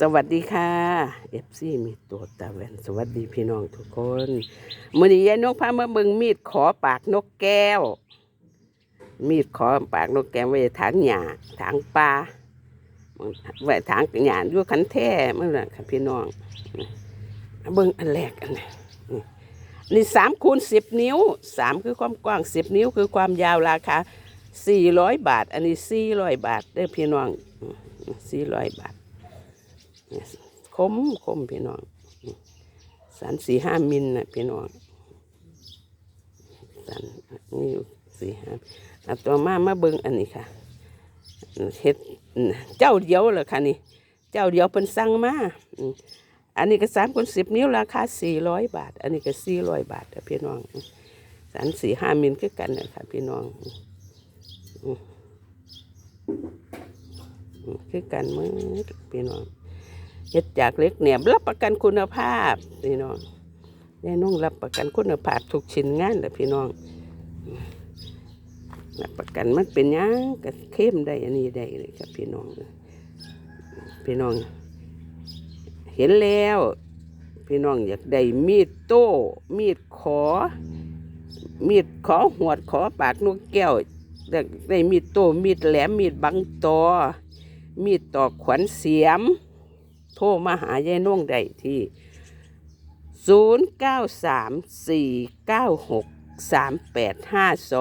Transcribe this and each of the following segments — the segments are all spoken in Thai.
สวัสดีค่ะเอฟซีมีตัวตาแวนสวัสดีพี่น้องทุกคนมือนี้ยายนกพามาเบิงมีดขอปากนกแก้ว มีดขอปากนกแก้วไว้ถางหญ้าถางปลาไว้ถางหญ้าอยู่ขันแท้เมื่อไหร่ค่ะพี่น้องเบิงอันแรกอันนี้นี่สามคูณสิบนิ้วสามคือความกว้างสิบนิ้วคือความยาวราคาสี่ร้อยบาท อันนี้สี่ร้อยบาทเด้อพี่น้องสี่ร้อยบาท คมคมพี่น้องสันสี่ห้ามิลนะพี่น้องสันนี่อยู่สี่ห้าอาตัวมามาเบิ่งอันนี้ค่ะเฮ็ดเจ้าเดียวเหรอคะนี่ เจ้าเดียวเป็นสั่งมาอันนี้ก็สามคนสิบนิ้วราคาสี่ร้อยบาท อันนี้ก็สี่ร้อยบาทพี่น้องสันสี่ห้ามิลคือกันนะคะพี่น้องคือกันมือพี่น้อง เฮ็ดจากเล็กแหนมรับประกันคุณภาพพี่น้องแน่นองรับประกันคุณภาพทุกชิ้นงานแหละพี่น้องรับประกันมันเป็นยังก็เข้มได้อันนี้ได้เลยครับพี่น้องพี่น้อง เห็นแล้ว พี่น้องอยากได้มีดโต้มีดขอ มีดขอหวดขอปากนกแก้วอยากได้มีดโต้มีดแหลมมีดบังตอมีดตอกขวัญเสียม ทรมาหายายน่วงได้ที่ 0 9 3 4 9 6 3 8 5 2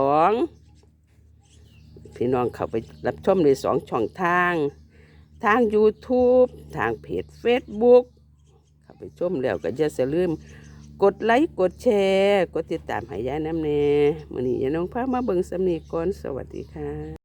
พี่น้องเข้าไปรับชมในสองช่องทาง ทาง YouTube ทางเพจ Facebook เข้าไปชมแล้วก็จะลืมกดไลค์กดแชร์ กดติดตามห้ยายน้ำแน่มือนี้ยายน้องพามาเบิ่งสำนีก่อนสวัสดีค่ะ